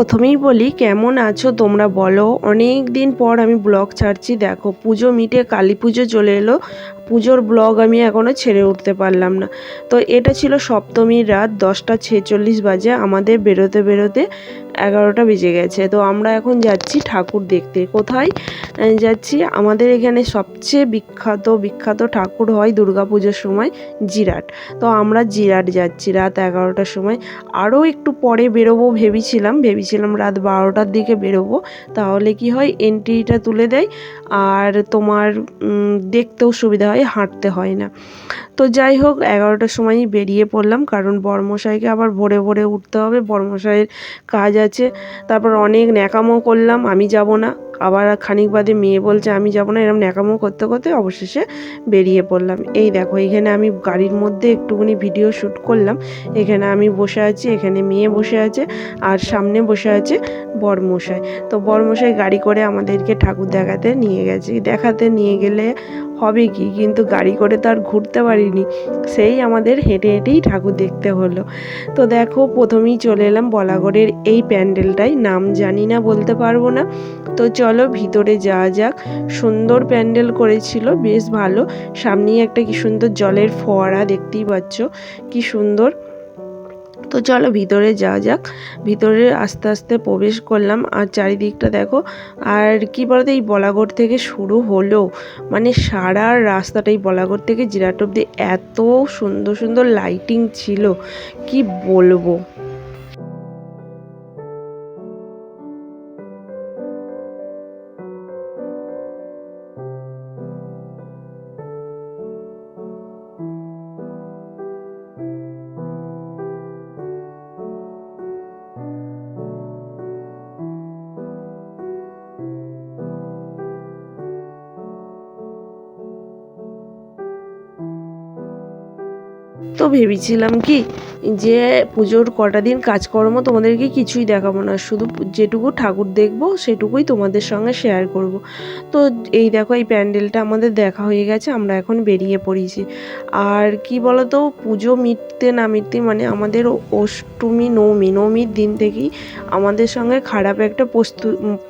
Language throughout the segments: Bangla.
প্রথমেই বলি, কেমন আছো তোমরা বলো। অনেক দিন পর আমি ব্লগ ছাড়ছি। দেখো, পুজো মিটে কালী পুজো চলে এলো। পুজোর ব্লগ আমি এখনও ছেড়ে উঠতে পারলাম না। তো এটা ছিল সপ্তমীর রাত, দশটা ছেচল্লিশ বাজে, আমাদের বেরোতে বেরোতে এগারোটা বেজে গেছে। তো আমরা এখন যাচ্ছি ঠাকুর দেখতে। কোথায়? যাচ্ছি আমাদের এখানে সবচেয়ে বিখ্যাত বিখ্যাত ঠাকুর হয় পুজোর সময় জিরাট। তো আমরা জিরাট যাচ্ছি রাত এগারোটার সময়। আরও একটু পরে বেরোবো ভেবেছিলাম। ভেবেছিলাম রাত বারোটার দিকে বেরোবো। তাহলে কি হয়? এন্ট্রিটা তুলে দেয়। আর তোমার দেখতেও সুবিধা হয়, হাঁটতে হয় না। তো যাই হোক, এগারোটার সময়ই বেরিয়ে পড়লাম, কারণ বর্মশাইকে আবার ভোরে ভোরে উঠতে হবে বর্মশাইয়ের কাজ আছে। তারপর অনেক ন্যাকামো করলাম, আমি যাব না। আবার খানিক বাদে মেয়ে বলছে, আমি যাব না। এরকম ন্যাকামো করতে করতে অবশেষে বেরিয়ে পড়লাম। এই দেখো, এখানে আমি গাড়ির মধ্যে একটুখানি ভিডিও শ্যুট করলাম। এখানে আমি বসে আছি, এখানে মেয়ে বসে আছে আর সামনে বসে আছে বরমশাই। তো বরমশাই গাড়ি করে আমাদেরকে ঠাকুর দেখাতে নিয়ে গেছে। দেখাতে নিয়ে গেলে হবে কি? কিন্তু গাড়ি করে তো আর ঘুরতে পারিনি। সেই আমাদের হেঁটে হেঁটেই ঠাকুর দেখতে হলো। তো দেখো, প্রথমেই চলে এলাম বলাগড়ের এই প্যান্ডেলটাই নাম জানি না, বলতে পারব না। তো চলো ভিতরে যাওয়া যাক। সুন্দর প্যান্ডেল করেছিল, বেশ ভালো। সামনেই একটা কি সুন্দর জলের ফোয়ারা দেখতেই পাচ্ছ, কি সুন্দর। তো চলো ভিতরে যাওয়া যাক। ভিতরে আস্তে আস্তে প্রবেশ করলাম, আর চারিদিকটা দেখো, আর কি বলতো, এই বলাগড় থেকে শুরু হলো। মানে সারা রাস্তাটাই বলাগড় থেকে জিরাট অব্দি এত সুন্দর সুন্দর লাইটিং ছিল, কি বলব। তো ভেবেছিলাম কি যে পুজোর কটা দিন কাজকর্ম তোমাদেরকে কিছুই দেখাবো না, শুধু যেটুকু ঠাকুর দেখব সেটুকুই তোমাদের সঙ্গে শেয়ার করব। তো এই দেখো এই প্যান্ডেলটা আমাদের দেখা হয়ে গেছে, আমরা এখন বেরিয়ে পড়েছি। আর কি বলতো, পুজো মিটতে না মিটতে মানে আমাদের অষ্টমী, নবমী, নবমীর দিন থেকেই আমাদের সঙ্গে খারাপ একটা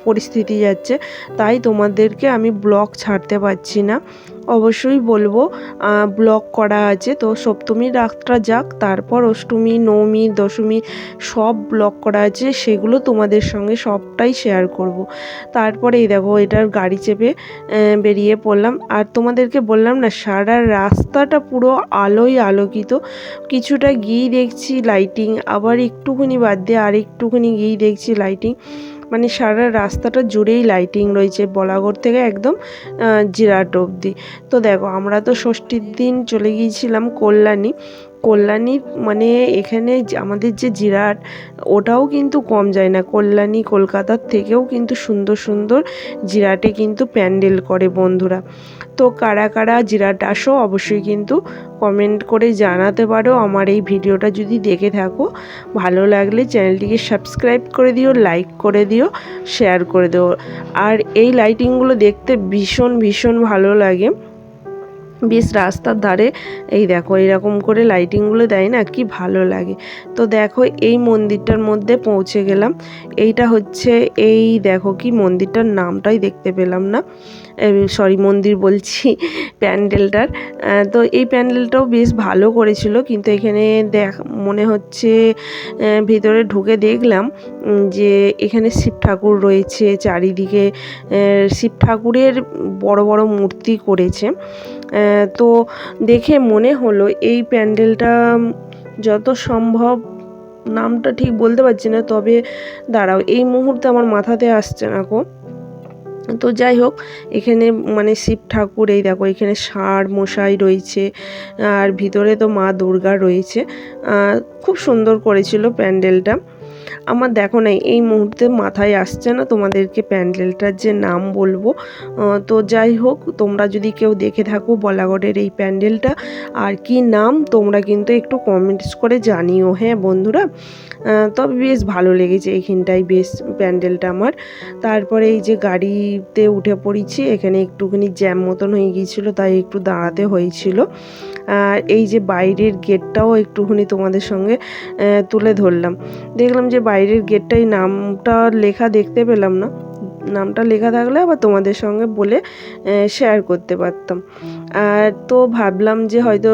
পরিস্থিতি যাচ্ছে। তাই তোমাদেরকে আমি ব্লগ ছাড়তে পারছি না। অবশ্যই বলব ব্লক করা আছে। তো সপ্তমীর রাতটা যাক, তারপর অষ্টমী, নবমী, দশমী সব ব্লক করা আছে, সেগুলো তোমাদের সঙ্গে সবটাই শেয়ার করব। তারপরে এই দেখো, এটার গাড়ি চেপে বেরিয়ে পড়লাম। আর তোমাদেরকে বললাম না, সারা রাস্তাটা পুরো আলোয় আলোকিত। কিছুটা গিয়েই দেখছি লাইটিং আবার একটুখানি বাদ দিয়ে আর একটুখানি গিয়েই দেখছি লাইটিং মানে সারা রাস্তাটা জুড়েই লাইটিং রয়েছে বলাগড় থেকে একদম জিরাট অবধি। তো দেখো, আমরা তো ষষ্ঠীর দিন চলে গিয়েছিলাম কল্যাণী। কল্যাণীর মানে এখানে আমাদের যে জিরাট ওটাও কিন্তু কম যায় না। কল্যাণী কলকাতার থেকেও কিন্তু সুন্দর সুন্দর জিরাটে কিন্তু প্যান্ডেল করে বন্ধুরা। তো কারা কারা জিরাট আসো অবশ্যই কিন্তু কমেন্ট করে জানাতে পারো। আমার এই ভিডিওটা যদি দেখে থাকো, ভালো লাগলে চ্যানেলটিকে সাবস্ক্রাইব করে দিও লাইক করে দিও শেয়ার করে দিও। আর এই লাইটিংগুলো দেখতে ভীষণ ভীষণ ভালো লাগে। বেশ রাস্তার ধারে। এই দেখো, এরকম করে লাইটিংগুলো দেয় না, কি ভালো লাগে। তো দেখো, এই মন্দিরটার মধ্যে পৌঁছে গেলাম। এইটা হচ্ছে এই দেখো, কি মন্দিরটার নামটাই দেখতে পেলাম না। সরি মন্দির বলছি, প্যান্ডেলটার। তো এই প্যান্ডেলটাও বেশ ভালো করেছিল, কিন্তু এখানে দেখ, মনে হচ্ছে ভিতরে ঢুকে দেখলাম যে এখানে শিব ঠাকুর রয়েছে, চারিদিকে শিব ঠাকুরের বড় বড় মূর্তি করেছে। তো দেখে মনে হলো, এই প্যান্ডেলটা যত সম্ভব, নামটা ঠিক বলতে পারছি না, তবে দাঁড়াও, এই মুহূর্তে আমার মাথাতে আসছে না গো। তো যাই হোক, এখানে মানে শিব ঠাকুর, এই দেখো, এখানে ষাঁড় মশাই রয়েছে, আর ভিতরে তো মা দুর্গা রয়েছে। খুব সুন্দর করেছিল প্যান্ডেলটা। আমার দেখো না, এই মুহূর্তে মাথায় আসছে না তোমাদেরকে প্যান্ডেলটার যে নাম বলব। তো যাই হোক, তোমরা যদি কেউ দেখে থাকো বলাগড়ের এই প্যান্ডেলটা আর কি নাম, তোমরা কিন্তু একটু কমেন্টস করে জানিও। হ্যাঁ বন্ধুরা? তবে বেশ ভালো লেগেছে এইখানটায় বেশ প্যান্ডেলটা আমার। তারপরে এই যে গাড়িতে উঠে পড়েছি, এখানে একটুখানি জ্যাম মতন হয়ে গিয়েছিল, তাই একটু দাঁড়াতে হয়েছিল। আর এই যে বাইরের গেটটাও একটুখানি তোমাদের সঙ্গে তুলে ধরলাম। দেখলাম যে বাইরের গেটটাই নামটা লেখা দেখতে পেলাম না। নামটা লেখা থাকলে আবার তোমাদের সঙ্গে বলে শেয়ার করতে পারতাম। আর তো ভাবলাম যে হয়তো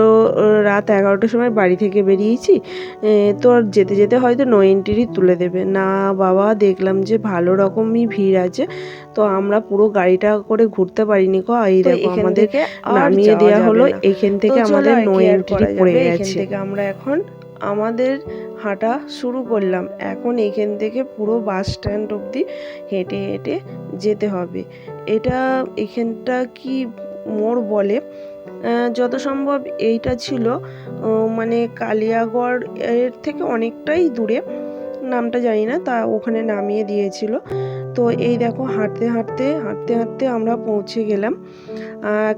রাত এগারোটার সময় বাড়ি থেকে বেরিয়েছি তো আর যেতে যেতে হয়তো নো এন্ট্রি তুলে দেবে। না বাবা দেখলাম যে ভালো রকমই ভিড় আছে তো আমরা পুরো গাড়িটা করে ঘুরতে পারিনি কো এই দেখো এখান আমাদের থেকে নামিয়ে দেওয়া হলো এখান থেকে আমাদের নো এন্ট্রি পড়ে গেছে। থেকে আমরা এখন আমাদের হাঁটা শুরু করলাম। এখন এখান থেকে পুরো বাস স্ট্যান্ড অবধি হেঁটে হেঁটে যেতে হবে। এটা এখানটা কি মোড় বলে যত সম্ভব এইটা ছিল মানে কালিয়াগড় এর থেকে অনেকটাই দূরে, নামটা জানি না, তা ওখানে নামিয়ে দিয়েছিল। তো এই দেখো হাঁটতে হাঁটতে হাঁটতে হাঁটতে আমরা পৌঁছে গেলাম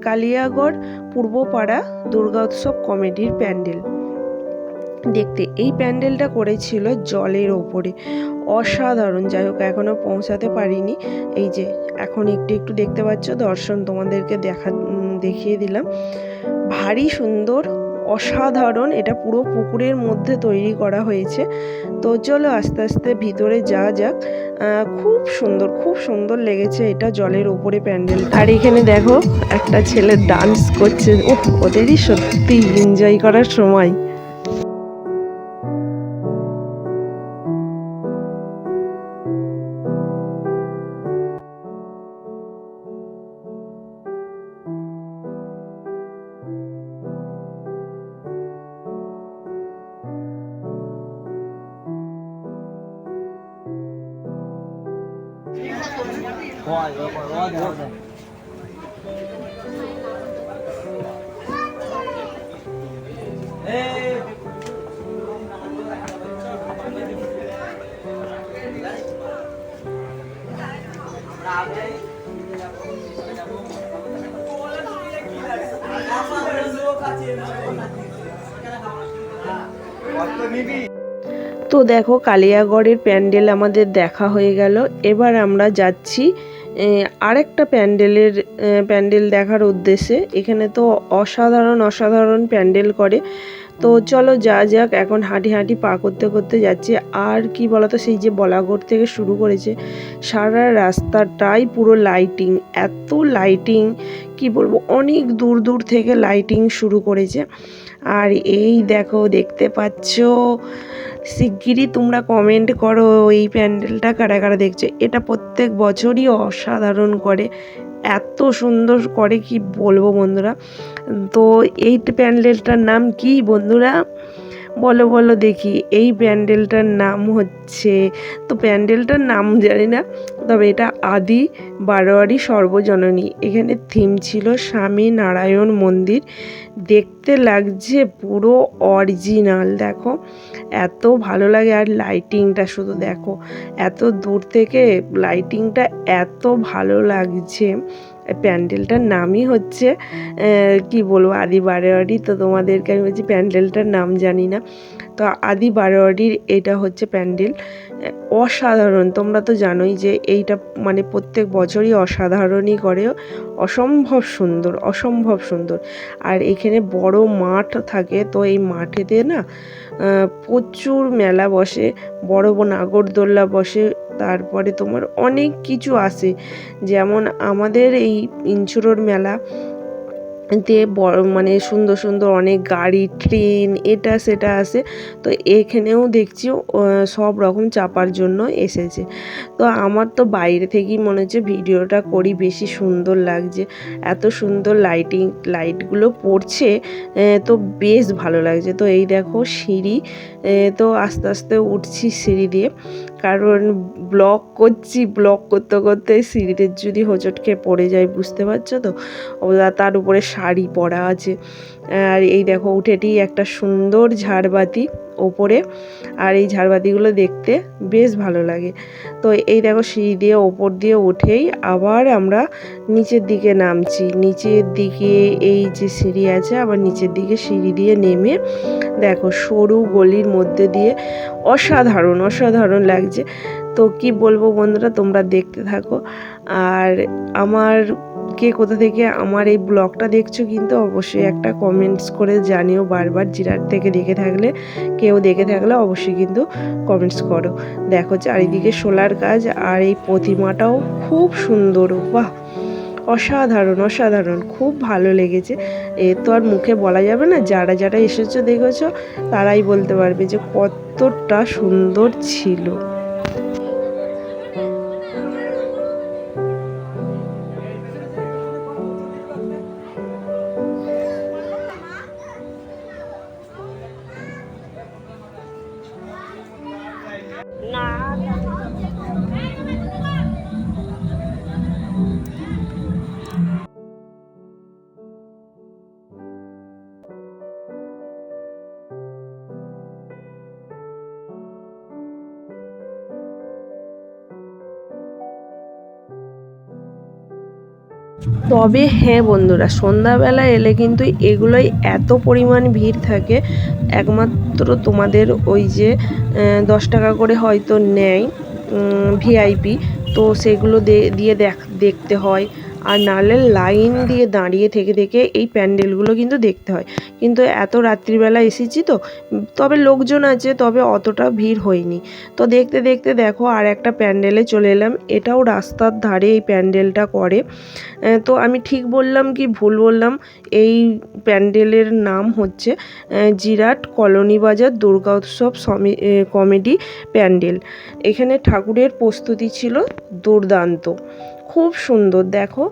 কালিয়াগড় পূর্বপাড়া দুর্গা উৎসব কমেডির প্যান্ডেল। দেখতে, এই প্যান্ডেলটা করেছিল জলের ওপরে। অসাধারণ। যাই হোক এখনও পৌঁছাতে পারিনি। এই যে, এখন একটু একটু দেখতে পাচ্ছ, দর্শন তোমাদেরকে দেখা দেখিয়ে দিলাম। ভারী সুন্দর, অসাধারণ, এটা পুরো পুকুরের মধ্যে তৈরি করা হয়েছে। তো চলো আস্তে আস্তে ভিতরে যা যাক। খুব সুন্দর খুব সুন্দর লেগেছে এটা জলের ওপরে প্যান্ডেল। আর এখানে দেখো, একটা ছেলে ডান্স করছে। ও ওদেরই সত্যি এনজয় করার সময়। তো দেখো কালিয়াগড়ের প্যান্ডেল আমাদের দেখা হয়ে গেল। এবার আমরা যাচ্ছি আরেকটা প্যান্ডেলের প্যান্ডেল দেখার উদ্দেশ্যে। এখানে তো অসাধারণ অসাধারণ প্যান্ডেল করে। তো চলো যা যাক, এখন হাঁটি হাঁটি পা করতে করতে যাচ্ছে। আর কি বলতো, সেই যে বলাগড় থেকে শুরু করেছে, সারা রাস্তাটাই পুরো লাইটিং এত লাইটিং কি বলব, অনেক দূর দূর থেকে লাইটিং শুরু করেছে। আর এই দেখো, দেখতে পাচ্ছ শিগগিরই তোমরা কমেন্ট করো এই প্যান্ডেলটা কারা কারা দেখছে। এটা প্রত্যেক বছরই অসাধারণ করে। এত সুন্দর করে কি বলব বন্ধুরা? তো এই প্যান্ডেলটার নাম কি বন্ধুরা? বলো বলো দেখি, এই প্যান্ডেলটার নাম হচ্ছে, তো প্যান্ডেলটার নাম জানি না, তবে এটা আদি বারোয়ারি সর্বজননী, এখানে থিম ছিল স্বামী নারায়ণ মন্দির, দেখতে লাগছে পুরো অরিজিনাল দেখো, এত ভালো লাগে, আর লাইটিংটা শুধু দেখো, এত দূর থেকে লাইটিংটা এত ভালো লাগছে প্যান্ডেলটার নামই হচ্ছে কি বলব, আদি বারোয়ারি। তো তোমাদেরকে আমি বলছি প্যান্ডেলটার নাম জানি না। তো আদি বারোয়ারির এটা হচ্ছে প্যান্ডেল। অসাধারণ, তোমরা তো জানোই যে এইটা মানে প্রত্যেক বছরই অসাধারণই করে। অসম্ভব সুন্দর অসম্ভব সুন্দর। আর এখানে বড় মাঠ থাকে, তো এই মাঠেতে না প্রচুর মেলা বসে, বড় বড় নাগরদোল্লা বসে, তারপরে তোমার অনেক কিছু আসে যেমন আমাদের এই ইনচুরোর মেলা বড় মানে সুন্দর সুন্দর অনেক গাড়ি ট্রেন এটা, সেটা আসে তো এখানেও দেখছি সব রকম চাপার জন্য এসেছে। তো আমার তো বাইরে থেকেই মনে হচ্ছে ভিডিওটা করি, বেশি সুন্দর লাগছে। এত সুন্দর লাইটিং লাইটগুলো পড়ছে তো বেশ ভালো লাগছে। তো এই দেখো সিঁড়ি তো আস্তে আস্তে উঠছি সিঁড়ি দিয়ে। কারণ ব্লগ করছি ব্লক করতে করতে সিঁড়িতে যদি হোঁচট খেয়ে পড়ে যায়, বুঝতে পারছ তো? তার উপরে শাড়ি পরা আছে। আর এই দেখো উঠেটি একটা সুন্দর ঝাড়বাতি ওপরে, আর এই ঝাড়বাতিগুলো দেখতে বেশ ভালো লাগে। তো এই দেখো সিঁড়ি দিয়ে ওপর দিয়ে উঠেই আবার আমরা নিচের দিকে নামছি। নিচের দিকে এই যে সিঁড়ি আছে, আবার নিচের দিকে সিঁড়ি দিয়ে নেমে দেখো সরু গলির মধ্যে দিয়ে অসাধারণ অসাধারণ লাগছে। তো কি বলব বন্ধুরা, তোমরা দেখতে থাকো। আর আমার কে কোথা থেকে আমার এই ব্লগটা দেখছ কিন্তু অবশ্যই একটা কমেন্টস করে জানিও বারবার। জিরাট থেকে দেখে থাকলে, কেউ দেখে থাকলে অবশ্যই কিন্তু কমেন্টস করো। দেখো চারিদিকে সোলার কাজ আর এই প্রতিমাটাও খুব সুন্দর। বাহ! অসাধারণ অসাধারণ, খুব ভালো লেগেছে। এ তো আর মুখে বলা যাবে না, যারা যারা এসেছ দেখেছ, তারাই বলতে পারবে যে কতটা সুন্দর ছিল। তবে হ্যাঁ বন্ধুরা, সন্ধ্যাবেলা এলে কিন্তু এগুলোই এত পরিমাণ ভিড় থাকে, একমাত্র তোমাদের ওই যে দশ টাকা করে হয়তো নেয় ভিআইপি তো সেগুলো দিয়ে দেখ, দেখতে হয়। আর নাহলে লাইন দিয়ে দাঁড়িয়ে থেকে থেকে এই প্যান্ডেলগুলো কিন্তু দেখতে হয়। কিন্তু এত রাত্রিবেলা এসেছি তো তবে লোকজন আছে তবে অতটা ভিড় হয়নি। তো দেখতে দেখতে দেখো আর একটা প্যান্ডেলে চলে এলাম। এটাও রাস্তার ধারে এই প্যান্ডেলটা করে। তো আমি ঠিক বললাম কি ভুল বললাম? এই প্যান্ডেলের নাম হচ্ছে জিরাট কলোনি বাজার দুর্গা উৎসব কমেডি প্যান্ডেল। এখানে ঠাকুরের প্রস্তুতি ছিল দুর্দান্ত। খুব সুন্দর, দেখো।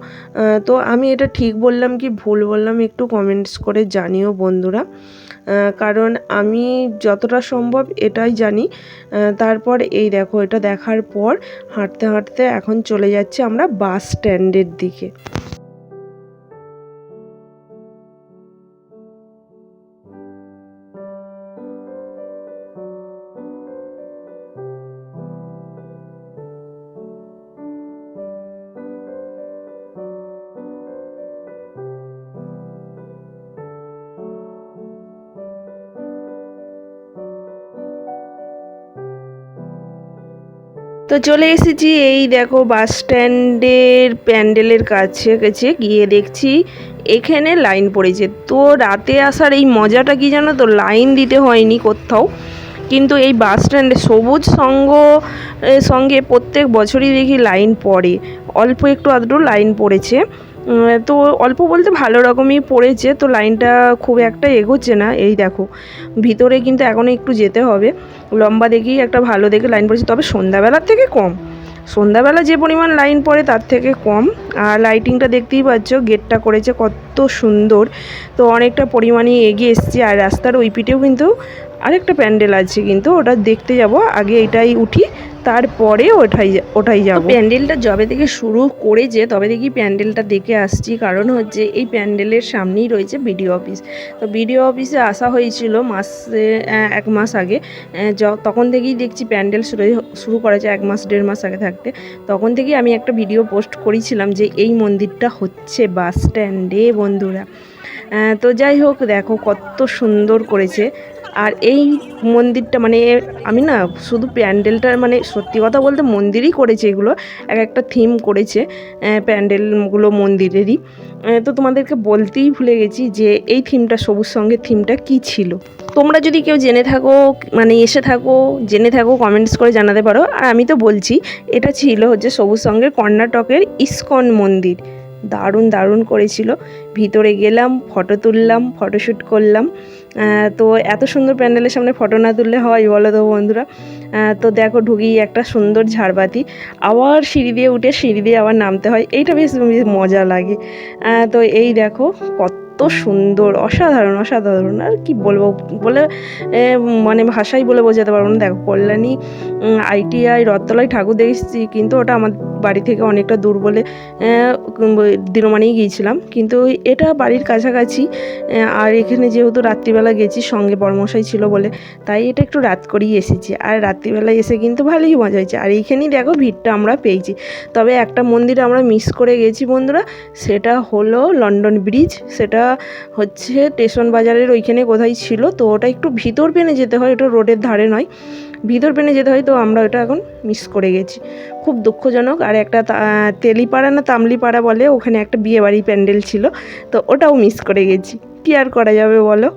তো আমি এটা ঠিক বললাম কি ভুল বললাম একটু কমেন্টস করে জানিও বন্ধুরা। কারণ আমি যতটা সম্ভব এটাই জানি। তারপর এই দেখো, এটা দেখার পর হাঁটতে হাঁটতে এখন চলে যাচ্ছে আমরা বাস স্ট্যান্ডের দিকে। তো চলে এসেছি এই দেখো বাস স্ট্যান্ডের প্যান্ডেলের কাছে কাছে গিয়ে দেখছি এখানে লাইন পড়েছে। তো রাতে আসার এই মজাটা কি জানো তো? লাইন দিতে হয়নি কোথাও। কিন্তু এই বাস স্ট্যান্ডে সবুজ সঙ্গ সঙ্গে প্রত্যেক বছরই দেখি লাইন পড়ে। অল্প একটু আধটু লাইন পড়েছে। তো অল্প বলতে ভালো রকমই পড়েছে, তো লাইনটা খুব একটা এগোচ্ছে না। এই দেখো, ভিতরে কিন্তু এখনও একটু যেতে হবে। লম্বা দেখেই একটা ভালো দেখে লাইন পড়েছে, তবে সন্ধ্যাবেলার থেকে কম। সন্ধ্যাবেলা যে পরিমাণ লাইন পড়ে তার থেকে কম। আর লাইটিংটা দেখতেই পাচ্ছ গেটটা করেছে কত সুন্দর। তো অনেকটা পরিমাণে এগিয়ে এসছে, আর রাস্তার ওই পিঠেও কিন্তু আরেকটা প্যান্ডেল আছে কিন্তু ওটা দেখতে যাব আগে এটাই উঠি তারপরে ওঠাই ওঠাই যাব। প্যান্ডেলটা যবে থেকে শুরু করেছে তবে দেখি প্যান্ডেলটা দেখে আসছি কারণ হচ্ছে এই প্যান্ডেলের সামনেই রয়েছে বিডিও অফিস। তো বিডিও অফিসে আসা হয়েছিল মাসে এক মাস আগে য- তখন থেকেই দেখছি প্যান্ডেল শুরু শুরু করেছে এক মাস দেড় মাস আগে থাকতে। তখন থেকেই আমি একটা ভিডিও পোস্ট করেছিলাম যে এই মন্দিরটা হচ্ছে বাস স্ট্যান্ডে বন্ধুরা। তো যাই হোক দেখো কত সুন্দর করেছে। আর এই মন্দিরটা মানে আমি না শুধু প্যান্ডেলটা মানে সত্যি কথা বলতে মন্দিরই করেছে এগুলো। এক একটা থিম করেছে প্যান্ডেলগুলো মন্দিরেরই। তো তোমাদেরকে বলতেই ভুলে গেছি যে এই থিমটা সবুজ সঙ্গে থিমটা কি ছিল? তোমরা যদি কেউ জেনে থাকো মানে এসে থাকো, জেনে থাকো কমেন্টস করে জানাতে পারো। আর আমি তো বলছি, এটা ছিল হচ্ছে সবুজ সঙ্গের কর্ণাটকের ইস্কন মন্দির। দারুণ দারুণ করেছিল। ভিতরে গেলাম ফটো তুললাম ফটোশ্যুট করলাম। তো এত সুন্দর প্যান্ডেলের সামনে ফটো না তুললে হয় বলো তো বন্ধুরা। তো দেখো ঢুকি একটা সুন্দর ঝাড়বাতি। আবার সিঁড়ি দিয়ে উঠে সিঁড়ি দিয়ে আবার নামতে হয়। এইটা বেশ মজা লাগে। তো এই দেখো কত সুন্দর, অসাধারণ অসাধারণ। আর কি বলব, বলে মানে ভাষাই বলে বোঝাতে পারব না। দেখো, কল্যাণী আইটিআই, রথতলায় ঠাকুর দেখেছি, কিন্তু ওটা আমার বাড়ি থেকে অনেকটা দূর বলে দিনমানেই গিয়েছিলাম। কিন্তু এটা বাড়ির কাছাকাছি আর এখানে যেহেতু রাত্রিবেলা গেছি, সঙ্গে বড়মশাই ছিল বলে, তাই এটা একটু রাত করেই এসেছি। আর রাত্রিবেলা এসে কিন্তু ভালোই মজা হয়েছে। আর এইখানেই দেখো ভিড়টা আমরা পেয়েছি। তবে একটা মন্দির আমরা মিস করে গেছি বন্ধুরা, সেটা হলো লন্ডন ব্রিজ, সেটা হচ্ছে স্টেশন বাজারের ওইখানে কোথায় ছিল, তো ওটা একটু ভিতর পেনে যেতে হয়, ওটা রোডের ধারে নয়। ভিতর পেনে যেতে হয়, তো আমরা ওটা এখন মিস করে গেছি। খুব দুঃখজনক, আর একটা তেলিপাড়া না তামলিপাড়া বলে, ওখানে একটা বিয়েবাড়ি প্যান্ডেল ছিল, তো ওটাও মিস করে গেছি। কী আর করা যাবে বলো?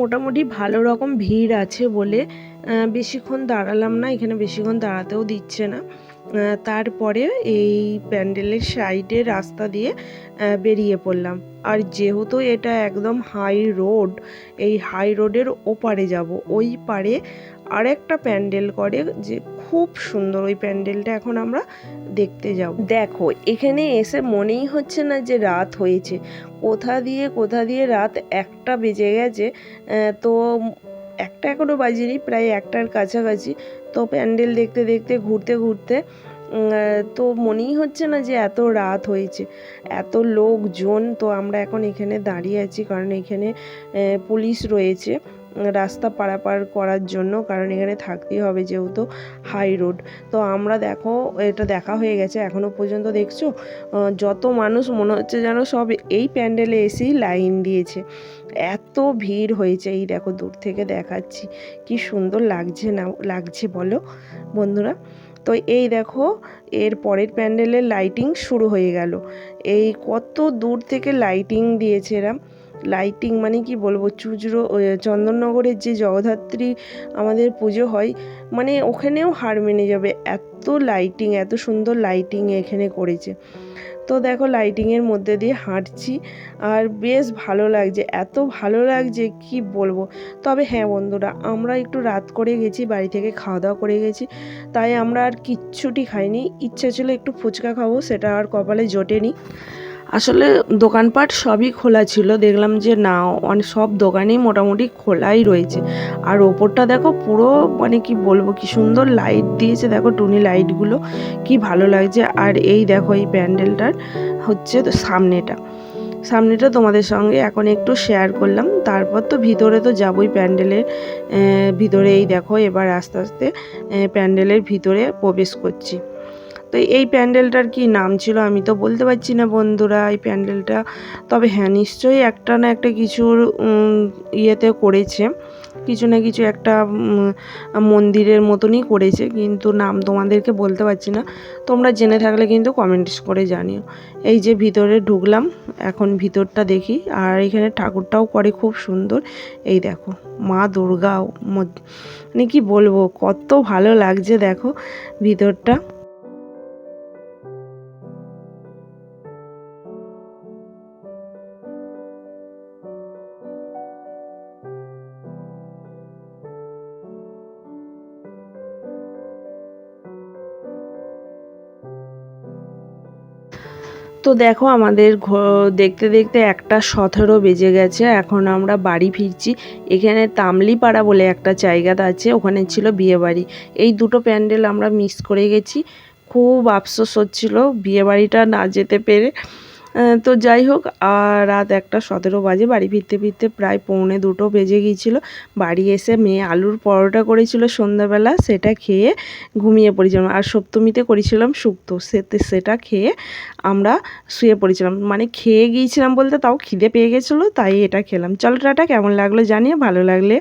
মোটামুটি ভালো রকম ভিড় আছে বলে বেশিক্ষণ দাঁড়ালাম না এখানে বেশিক্ষণ দাঁড়াতেও দিচ্ছে না। তারপরে এই প্যান্ডেলের সাইডে রাস্তা দিয়ে বেরিয়ে পড়লাম। আর যেহেতু এটা একদম হাই রোড এই হাই রোডের ওপারে যাব। ওই পারে আরেকটা প্যান্ডেল করে যে খুব সুন্দর, ওই প্যান্ডেলটা এখন আমরা দেখতে যাব। দেখো, এখানে এসে মনেই হচ্ছে না যে রাত হয়েছে। কোথা দিয়ে কোথা দিয়ে রাত একটা বেজে গেছে তো একটা এখনও বাজেনি, প্রায় একটার কাছাকাছি। তো প্যান্ডেল দেখতে দেখতে, ঘুরতে ঘুরতে তো মনেই হচ্ছে না যে এত রাত হয়েছে। এত লোকজন, তো আমরা এখন এখানে দাঁড়িয়ে আছি কারণ এখানে পুলিশ রয়েছে। রাস্তা পারাপার করার জন্য, কারণ এখানে থাকতেই হবে যেহেতু হাই রোড তো আমরা দেখো, এটা দেখা হয়ে গেছে এখনও পর্যন্ত, দেখছ? যত মানুষ মনে হচ্ছে যেন সব এই প্যান্ডেলে এসেই লাইন দিয়েছে। এত ভিড় হয়েছে, এই দেখো দূর থেকে দেখাচ্ছি। কি সুন্দর লাগছে না, লাগছে বলো বন্ধুরা? তো এই দেখো, এর পরের প্যান্ডেলের লাইটিং শুরু হয়ে গেল। এই কত দূর থেকে লাইটিং দিয়েছে এরা। লাইটিং মানে কি বলব? চুজরো চন্দননগরের যে জগদ্ধাত্রী আমাদের পুজো হয় মানে ওখানেও হার মেনে যাবে। এত লাইটিং এত সুন্দর লাইটিং এখানে করেছে। তো দেখো লাইটিংয়ের মধ্যে দিয়ে হাঁটছি আর বেশ ভালো লাগছে। এত ভালো লাগছে কি বলব? তবে হ্যাঁ বন্ধুরা, আমরা একটু রাত করে গেছি, বাড়ি থেকে খাওয়া দাওয়া করে গেছি, তাই আমরা আর কিচ্ছুটি খাইনি। ইচ্ছা ছিল একটু ফুচকা খাব, সেটা আর কপালে জোটেনি। আসলে দোকানপাট সবই খোলা ছিল। দেখলাম যে না, অনেক সব দোকানই মোটামুটি খোলাই রয়েছে। আর ওপরটা দেখো পুরো মানে কি বলব, কি সুন্দর লাইট দিয়েছে। দেখো টুনি লাইটগুলো কি ভালো লাগছে। আর এই দেখো এই প্যান্ডেলটার হচ্ছে তো সামনেটা। সামনেটা তোমাদের সঙ্গে এখন একটু শেয়ার করলাম। তারপর তো ভিতরে তো যাবই প্যান্ডেলের ভিতরে এই দেখো এবার আস্তে আস্তে প্যান্ডেলের ভিতরে প্রবেশ করছি। তো এই প্যান্ডেলটার কি নাম ছিল আমি তো বলতে পারছি না বন্ধুরা এই প্যান্ডেলটা। তবে হ্যাঁ নিশ্চয়ই একটা না একটা কিছুর ইয়েতে করেছে। কিছু না কিছু একটা মন্দিরের মতনই করেছে। কিন্তু নাম তোমাদেরকে বলতে পারছি না। তোমরা জেনে থাকলে কিন্তু কমেন্টস করে জানিও। এই যে ভিতরে ঢুকলাম, এখন ভিতরটা দেখি। আর এখানে ঠাকুরটাও করে খুব সুন্দর। এই দেখো, মা দুর্গাও। মানে কি বলব, কত ভালো লাগছে দেখো ভিতরটা। তো দেখো আমাদের দেখতে দেখতে একটা সতেরো বেজে গেছে, এখন আমরা বাড়ি ফিরছি। এখানে তামলিপাড়া বলে একটা জায়গা আছে, ওখানে ছিল বিয়েবাড়ি। এই দুটো প্যান্ডেল আমরা মিস করে গেছি। খুব আফসোস হচ্ছিল বিয়েবাড়িটা না যেতে পেরে। তো যাই হোক রাত একটা সতেরো বাজে, বাড়ি ফিরতে ফিরতে প্রায় পৌনে দুটো বেজে গিয়েছিল। বাড়ি এসে মেয়ে আলুর পরোটা করেছিল সন্ধ্যাবেলা, সেটা খেয়ে ঘুমিয়ে পড়েছিলাম। আর সপ্তমীতে করেছিলাম শুক্তো সেতে সেটা খেয়ে আমরা শুয়ে পড়েছিলাম। মানে খেয়ে গিয়েছিলাম বলতে তাও খিদে পেয়ে গেছিল, তাই এটা খেলাম। চলো টাটা, কেমন লাগল জানিয়ে, ভালো লাগলে।